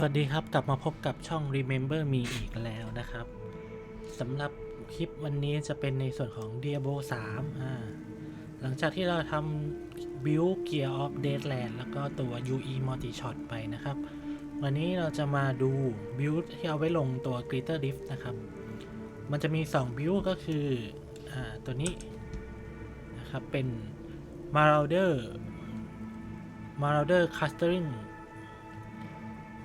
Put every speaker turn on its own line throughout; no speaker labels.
สวัสดีครับ กลับมาพบกับช่อง Remember Me อีกแล้วนะครับสำหรับคลิปวันนี้จะเป็นในส่วนของ Diablo 3อ่าหลังจากที่เราทำ Build Gear of Deadland แล้วก็ตัว UE Multi Shot ไปนะครับ วันนี้เราจะมาดู Build ที่เอาไว้ลงตัว Glitter Rift นะครับ มันจะมี 2 Build ก็คืออ่าตัวนี้นะครับเป็น Marauder Marauder Clustering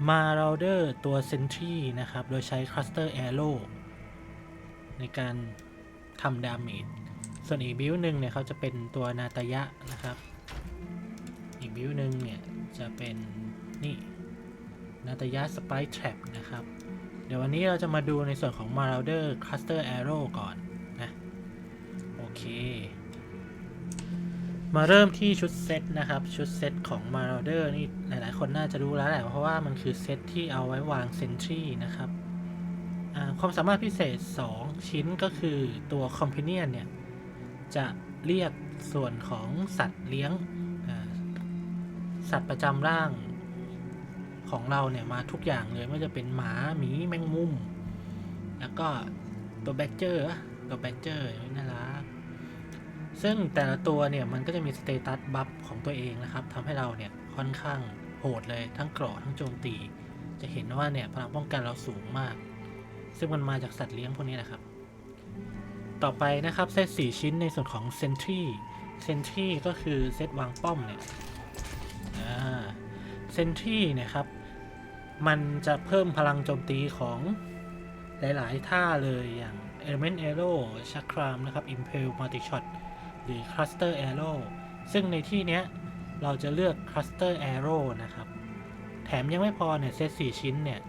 มาเราเดอร์ตัว Sentry นะครับ โดยใช้ Cluster Arrow ในการทำดาเมจ ส่วนอีกบิวหนึ่งเนี่ยเขาจะเป็นตัวนาตายะนะครับ อีกบิวหนึ่งเนี่ยจะเป็นนี่นาตายะ Spike Trap นะครับ เดี๋ยววันนี้เราจะมาดูในส่วนของ Marauder Cluster Arrow ก่อนนะ โอเค มาเริ่มที่ชุดเซตนะครับ ชุดเซตของ Marauder นี่หลายๆ คนน่าจะรู้แล้วแหละ เพราะว่ามันคือเซตที่เอาไว้วางเซนทรีนะครับความสามารถพิเศษ 2 ชิ้นก็คือตัว Companion เนี่ย จะเรียกส่วนของสัตว์เลี้ยง สัตว์ประจำร่างของเราเนี่ย มาทุกอย่างเลยไม่ว่าจะเป็นหมาหมีแมงมุม แล้วก็ตัวแบดเจอร์ตัวแบดเจอร์น่า ซึ่งแต่ละตัวเนี่ยมันก็จะมีสเตตัสบัฟของตัวเองนะครับทำให้เราเนี่ยค่อนข้างโหดเลยทั้งเกราะทั้งโจมตี จะเห็นว่าเนี่ยพลังป้องกันเราสูงมาก ซึ่งมันมาจากสัตว์เลี้ยงพวกนี้แหละครับ ต่อไปนะครับเซตสี่ชิ้นในส่วนของเซนทรีเซนทรีก็คือเซตวางป้อมเนี่ยเซนทรีนี่ยครับ มันจะเพิ่มพลังโจมตีของหลาย ๆ ท่าเลยอย่าง Element Arrow Chakram นะครับ Impale Multi Shot หรือ Cluster Arrow ซึ่งในที่เนี้ยเราจะเลือก Cluster Arrow นะครับ แถมยังไม่พอเนี่ยเซต4ชิ้นเนี่ย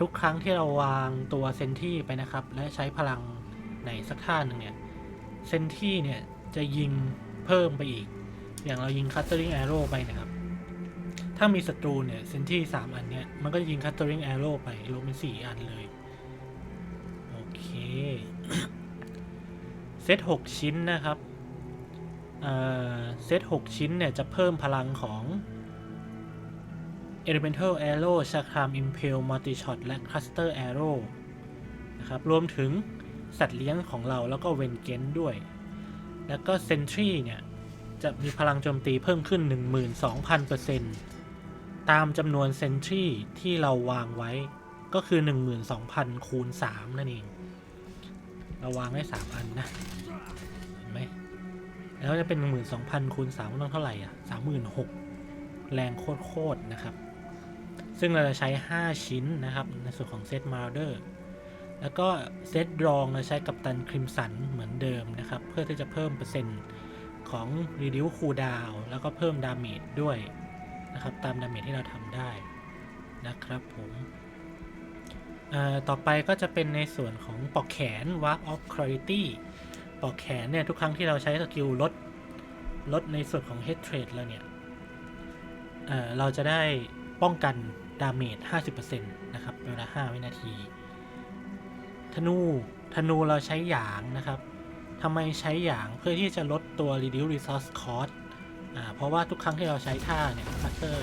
ทุกครั้งที่เราวางตัวเซนที่ไปนะครับ และใช้พลังในสักท่าหนึ่งเนี่ย เซนที่เนี่ยจะยิงเพิ่มไปอีก อย่างเรายิง Clustering Arrow ไปนะครับ ถ้ามีศัตรูเนี่ยเซนที่3อันเนี่ยมันก็จะยิง Clustering Arrow ไปรวมเป็น4อันเลย โอเค เซต6ชิ้นนะครับ เซต 6 ชิ้นเนี่ย จะเพิ่มพลังของ Elemental Arrow Chakram Impale Multi Shot และ Cluster Arrow นะครับ รวมถึงสัตว์เลี้ยงของเราแล้วก็เวนเกนด้วย แล้วก็ Sentry เนี่ย จะมีพลังโจมตีเพิ่มขึ้น 12,000%ตามจำนวน Sentry ที่เราวางไว้ก็คือ 12,000คูณ3นั่นเอง เราวางไว้3อันนะ เห็นไหม แล้วจะเป็น 12,000คูณ3ต้องเท่าไหร่อะ36,000 แรงโคตรๆนะครับ ซึ่งเราจะใช้ 5 ชิ้นนะครับ ในส่วนของเซตมาร์เดอร์แล้วก็เซตรองเราใช้กับตันคริมสันเหมือนเดิมนะครับ เพื่อที่จะเพิ่มเปอร์เซ็นต์ของ Reduce Cooldown แล้วก็เพิ่มดาเมจด้วยนะครับ ตามดาเมจที่เราทำได้นะครับผมต่อไปก็จะเป็นในส่วนของปอกแขน Warp of Clarity ปอกแขนเนี่ย ทุกครั้งที่เราใช้สกิลลด ลดในส่วนของ Head Trade แล้วเนี่ยเอ่อเราจะได้ป้องกันดาเมจ 50%นะครับเวลา 5 วินาที ธนู ธนูเราใช้หยางนะครับทำไมใช้หยางเพื่อที่จะลดตัว reduce resource cost อ่าเพราะว่าทุกครั้งที่เราใช้ท่าเนี่ย cluster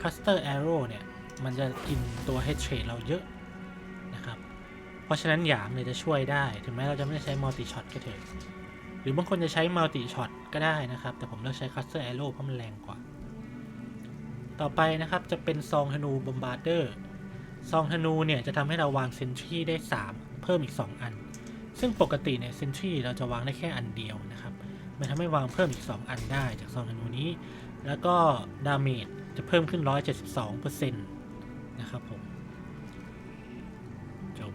cluster arrow เนี่ย มันจะกินตัว head trade เราเยอะ เพราะฉะนั้นหยางเนี่ยจะช่วยได้ ถึงแม้เราจะไม่ได้ใช้ multi shot ก็เถอะ หรือบางคนจะใช้ multi shot ก็ได้นะครับ แต่ผมเลือกใช้ cluster arrow เพราะมันแรงกว่า ต่อไปนะครับจะเป็นซองธนูบอมบาร์เดอร์ ซองธนูเนี่ยจะทำให้เราวางเซนทรีได้ 3 เพิ่มอีก 2 อัน ซึ่งปกติเนี่ยเซนทรีเราจะวางได้แค่อันเดียวนะครับ มันทำให้วางเพิ่มอีก 2 อันได้จากซองธนูนี้ แล้วก็ดาเมจจะเพิ่มขึ้น 172%นะครับผม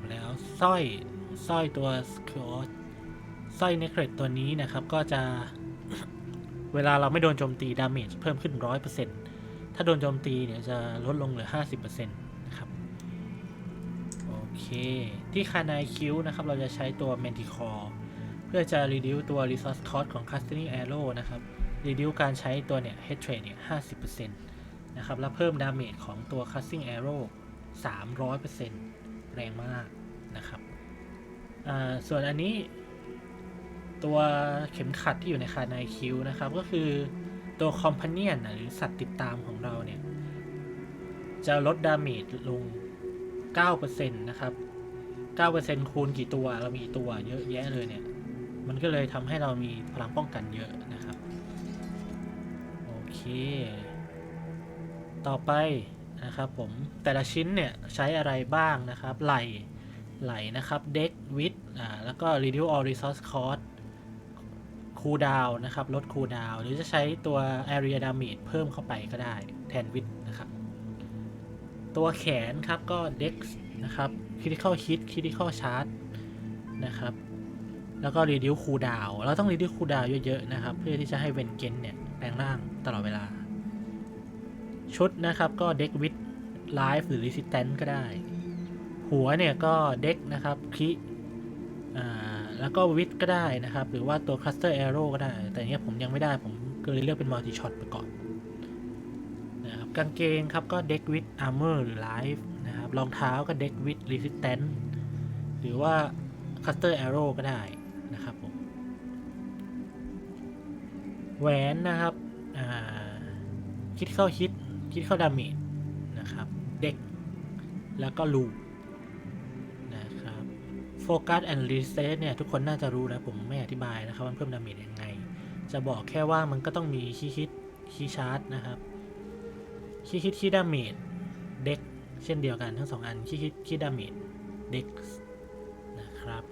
แล้วสร้อยสร้อยตัวสคอตสร้อยเนคเรตตัวนี้นะครับก็จะ เวลาเราไม่โดนโจมตีดาเมจเพิ่มขึ้น 100%ถ้าโดนโจมตีเนี่ยจะลดลงเหลือ 50%นะครับ โอเค ที่คานายคิวนะครับ เราจะใช้ตัว Manticore เพื่อจะ reduce ตัว resource cost ของ casting arrow นะครับ reduce การใช้ตัวเนี่ย head trade เนี่ย 50%นะครับ แล้วเพิ่มดาเมจของตัว casting arrow 300%แรงมากนะครับอ่า ส่วนอันนี้ตัวเข็มขัดที่อยู่ในคานายคิวนะครับ ก็คือตัวคอมพานียนหรือสัตว์ติดตามของเราเนี่ย จะลดดาเมจลง 9%นะครับ 9%คูณกี่ตัวเรามีตัวเยอะแยะเลยเนี่ย มันก็เลยทำให้เรามีพลังป้องกันเยอะนะครับ โอเค ต่อไปนะครับผมแต่ละชิ้นเนี่ยใช้อะไรบ้างนะครับไหล ไหลนะครับเด็กวิดอ่าแล้วก็ reduce all resource cost คูดาวนะครับ ลดคูดาวหรือจะใช้ตัว area damage เพิ่มเข้าไปก็ได้แทนวิดนะครับ ตัวแขนครับก็ dex นะครับ critical hit critical charge นะครับ แล้วก็ reduce cooldown เราต้อง reduce cooldown เยอะๆนะครับ เพื่อที่จะให้เวนเกนเนี่ยแปลงร่างตลอดเวลา ชุดนะครับก็ deck with life หรือ resistance ก็ได้ หัวเนี่ยก็ deck นะครับคิแล้วก็วิดก็ได้นะครับ หรือว่าตัว cluster arrow ก็ได้ แต่เนี้ยผมยังไม่ได้ผมก็เลยเลือกเป็น multi shot ไปก่อนนะครับกางเกงครับก็ deck with armor หรือ life นะครับรองเท้าก็ deck with resistance หรือว่า cluster arrow ก็ได้นะครับผมแหวนนะครับอ่า critical hit critical damage นะครับ deck แล้วก็ loop นะครับ focus and reset เนี่ย ทุกคนน่าจะรู้นะผมไม่อธิบายนะครับว่ามันเพิ่มดาเมจยังไง จะบอกแค่ว่ามันก็ต้องมีคีย์ฮิตคีย์ชาร์จนะครับคีย์ฮิตคีย์ดาเมจเด็กเช่นเดียวกันทั้งสองอันคีย์ฮิตคีย์ดาเมจเด็กนะครับ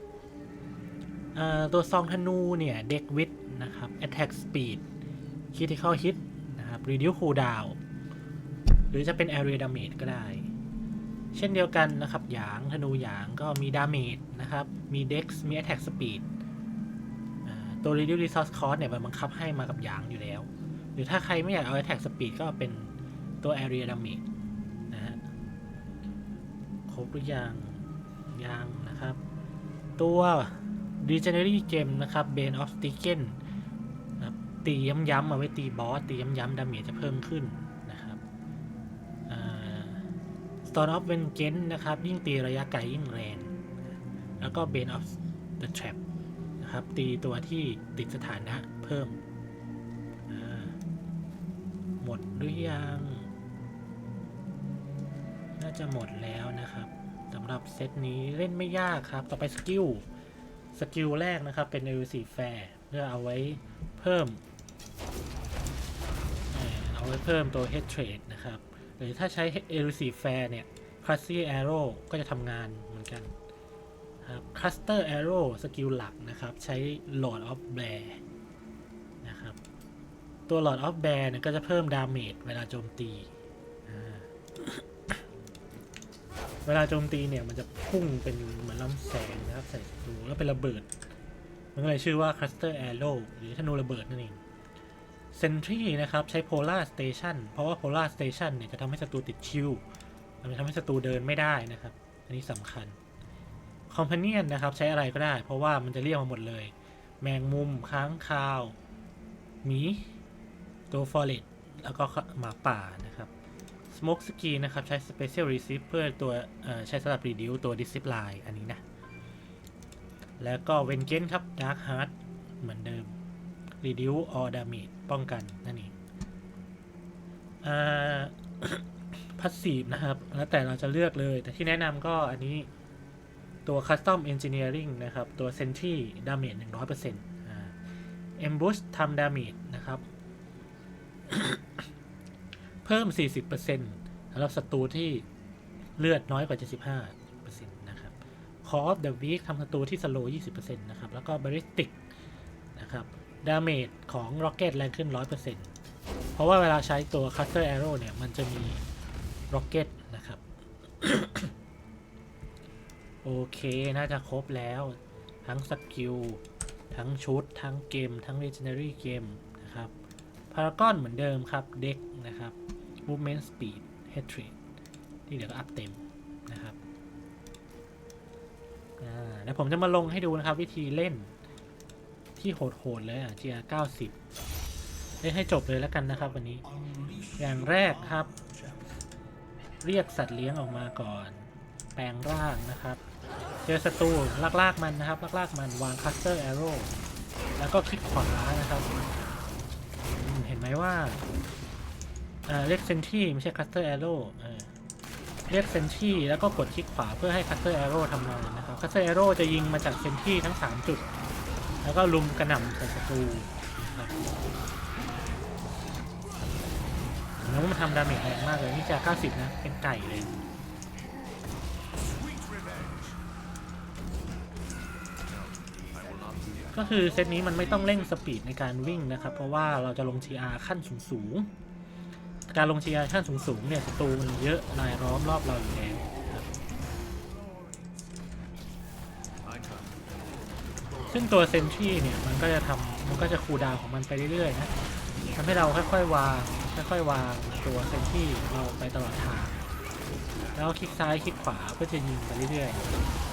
ตัวซองธนูเนี่ยเด็กวิดนะครับ attack speed critical hit นะครับ reduce cooldown หรือจะเป็น area damage ก็ได้ เช่นเดียวกันนะครับ หยางธนูหยางก็มี damage นะครับ มี dex มี attack speed ตัว reduce resource cost เนี่ยมันบังคับให้มากับหยางอยู่แล้ว หรือถ้าใครไม่อยากเอา attack speed ก็เป็นตัว area damage นะฮะ ครบหรือยัง ยังนะครับ ตัว regenerate gem นะครับ bane of sticken นะครับตีย้ำๆมาไว้ตีบอส ตีย้ำๆดาเมจจะเพิ่มขึ้น Storm of Vengeance นะครับ ยิ่งตีระยะไกลยิ่งแรง แล้วก็ Bane of the Trap นะครับ ตีตัวที่ติดสถานะเพิ่ม หมดหรือยัง น่าจะหมดแล้วนะครับสำหรับเซตนี้เล่นไม่ยากครับ ต่อไปสกิล สกิลแรกนะครับ เป็น e l u s i v e Fair เพื่อเอาไว้เพิ่ม เอาไว้เพิ่มตัว Head Trade นะครับ หรือถ้าใช้ Elusive Fair เนี่ย Cluster Arrow ก็จะทำงานเหมือนกันครับ Cluster Arrow สกิลหลักนะครับ ใช้ Lord of Bear นะครับ ตัว Lord of Bear เนี่ยก็จะเพิ่มดาเมจเวลาโจมตี เวลาโจมตีเนี่ยมันจะพุ่งเป็นเหมือนลำแสงนะครับ ใส่ศัตรูแล้วเป็นระเบิด มันก็เลยชื่อว่า Cluster Arrow หรือธนูระเบิดนั่นเอง เซนทรีนะครับ ใช้ Polar Station เพราะว่า Polar Station เนี่ยจะทำให้ศัตรูติดชิวมันจะทำให้ศัตรูเดินไม่ได้นะครับ อันนี้สำคัญ Companion นนะครับ ใช้อะไรก็ได้ เพราะว่ามันจะเรียกมาหมดเลย แมงมุมค้างคาวหมีตัว f o r e s t แล้วก็หมาป่านะครับ Smoke Screen นะครับ ใช้ Special Receive เพื่อตัวใช้สำหรับ Reduce ตัว Discipline อันนี้นะ แล้วก็ Vengeance ครับ Dark Heart เหมือนเดิม reduce all damage ป้องกันนั่นเองอ่า passive นะครับ แล้วแต่เราจะเลือกเลย แต่ที่แนะนำก็อันนี้ตัว custom engineering นะครับ ตัว sentry damage 100%่า ambush ทำ damage นะครับ เพิ่ม 40%สำหรับศัตรูที่เลือดน้อยกว่า 75%นะครับ Call of the Weak ทำศัตรูที่ slow 20%นะครับ แล้วก็ ballistic นะครับ ดาเมจของ Rocket แรงขึ้น 100%เพราะว่าเวลาใช้ตัว Cutter Arrow เนี่ย มันจะมี Rocket นะครับ โอเค น่าจะครบแล้ว ทั้งสกิล ทั้งชุด ทั้งเกม ทั้ง Legendary เกมนะครับ Paragon เหมือนเดิมครับ เด็กนะครับ Movement Speed Head Trade ที่เหลือก็อัพเต็มนะครับอ่าแล้วผมจะมาลงให้ดูนะครับวิธีเล่น ที่โหดๆเลยอะ GR 90เล่ให้จบเลยแล้วกันนะครับวันนี้ อย่างแรกครับ เรียกสัตว์เลี้ยงออกมาก่อน แปลงร่างนะครับ เจอศัตรูลากๆมันนะครับลากๆมันวางคัสเตอร์แอโร่แล้วก็คลิกขวานะครับ เห็นไหมว่าเรียกเซนที่ไม่ใช่คัสเตอร์แอโร่เรียกเซนที่แล้วก็กดคลิกขวาเพื่อให้คัตเตอร์แอโร่ทำงานนะครับคัตเตอร์แอโร่จะยิงมาจากเซนที่ทั้ง 3 จุด แล้วก็ลุมกระหน่ำใส่ศัตรูนะครับแล้วมันทำดาเมจแรงมากเลยนี่จะ90 นะ เป็นไก่เลยก็คือเซตนี้มันไม่ต้องเร่งสปีดในการวิ่งนะครับ เพราะว่าเราจะลง GR ขั้นสูงๆการลง GR ขั้นสูงๆเนี่ยศัตรูมันเยอะรายล้อมรอบเราอยู่แล้ว ซึ่งตัวเซนทรีเนี่ยมันก็จะทำมันก็จะคูดาวของมันไปเรื่อยๆนะทำให้เราค่อยๆวางค่อยๆวางตัวเซนทรีเราไปตลอดทาง แล้วคลิกซ้ายคลิกขวาเพื่อจะยิงไปเรื่อยๆ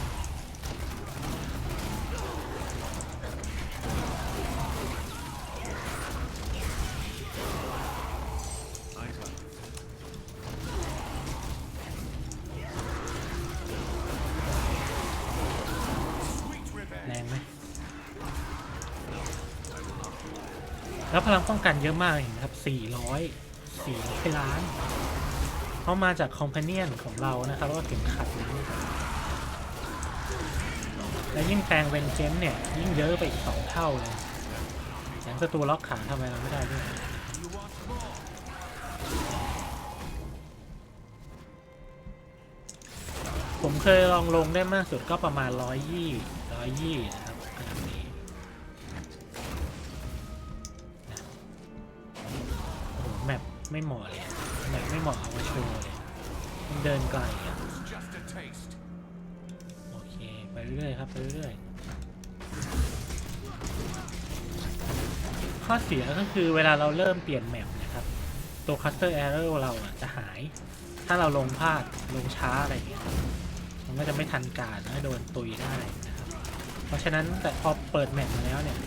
แล้วพลังป้องกันเยอะมากเห็นครับ 400 400ล้านเขามาจากคอมเพเนียนของเรานะครับแล้วก็เข็มขัดนี้และยิ่งแปลงเวนเจนเนี่ย ยิ่งเยอะไปอีก2เท่าเลยแถมศัตรูล็อกขาทำไมเราไม่ได้ด้วยผมเคยลองลงได้มากสุดก็ประมาณร้อยยี่ร้อยยี่นะครับ ไม่เหมาะเลยอะแมปไม่เหมาะเอามาโชว์เลยมันเดินไกลอะโอเคไปเรื่อยครับไปเรื่อยข้อเสียก็คือเวลาเราเริ่มเปลี่ยนแมปนะครับ ตัวคัสเตอร์แอโร่เราอะจะหาย ถ้าเราลงพลาดลงช้าอะไรอย่างเงี้ยมันก็จะไม่ทันการแล้วโดนตุยได้นะครับ เพราะฉะนั้นแต่พอเปิดแมปมาแล้วเนี่ย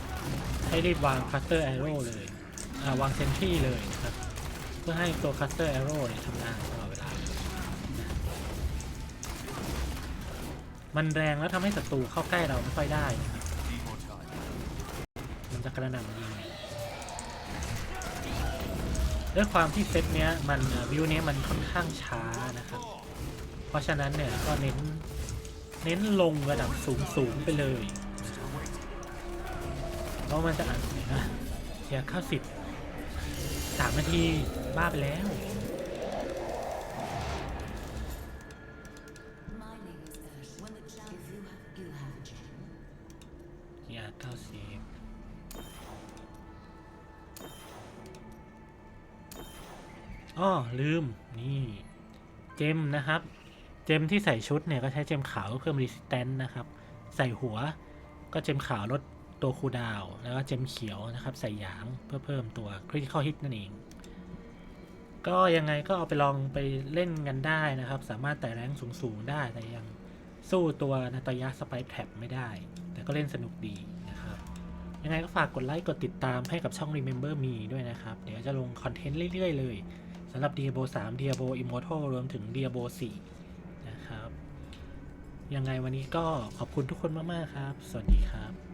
ให้รีบวางคัสเตอร์แอโร่เลย วางเซนทรีเลยนะครับ พื่อให้ตัวคัสเตอร์แอโร่เนี่ยทำงานตลอดเวลา มันแรงแล้วทำให้ศัตรูเข้าใกล้เราไม่ค่อยได้นะครับ มันจะกระหน่ำยิงด้วยความที่เซตเนี้ยมันวิวเนี้ยมันค่อนข้างช้านะครับ เพราะฉะนั้นเนี่ยก็เน้นเน้นลงระดับสูงสูงไปเลยเพราะมันจะอ่านนะเทียเข้าสิบ สามนาที บ้าไปแล้ว
My name is Ash. When the jam, if you have, you have a jam.
เทียเก้าสิบอ้อลืม นี่ เจมนะครับ เจมที่ใส่ชุดเนี่ย ก็ใช้เจมขาวเพิ่ม resistance นะครับ ใส่หัวก็เจมขาวลด ตัวคูดาว แล้วก็เจมเขียวนะครับ ใส่หยางเพื่อเพิ่มตัว critical hit นั่นเอง ก็ยังไงก็เอาไปลองไปเล่นกันได้นะครับ สามารถแต่แรงสูงๆได้แต่ยังสู้ตัวนาตายะสไปแท็บไม่ได้ แต่ก็เล่นสนุกดีนะครับ ยังไงก็ฝากกดไลค์กดติดตามให้กับช่อง Remember Me ด้วยนะครับ เดี๋ยวจะลงคอนเทนต์เรื่อยๆ เลยสำหรับ Diablo 3 Diablo Immortal รวมถึง Diablo 4 นะครับ ยังไงวันนี้ก็ขอบคุณทุกคนมาก ๆ ครับ สวัสดีครับ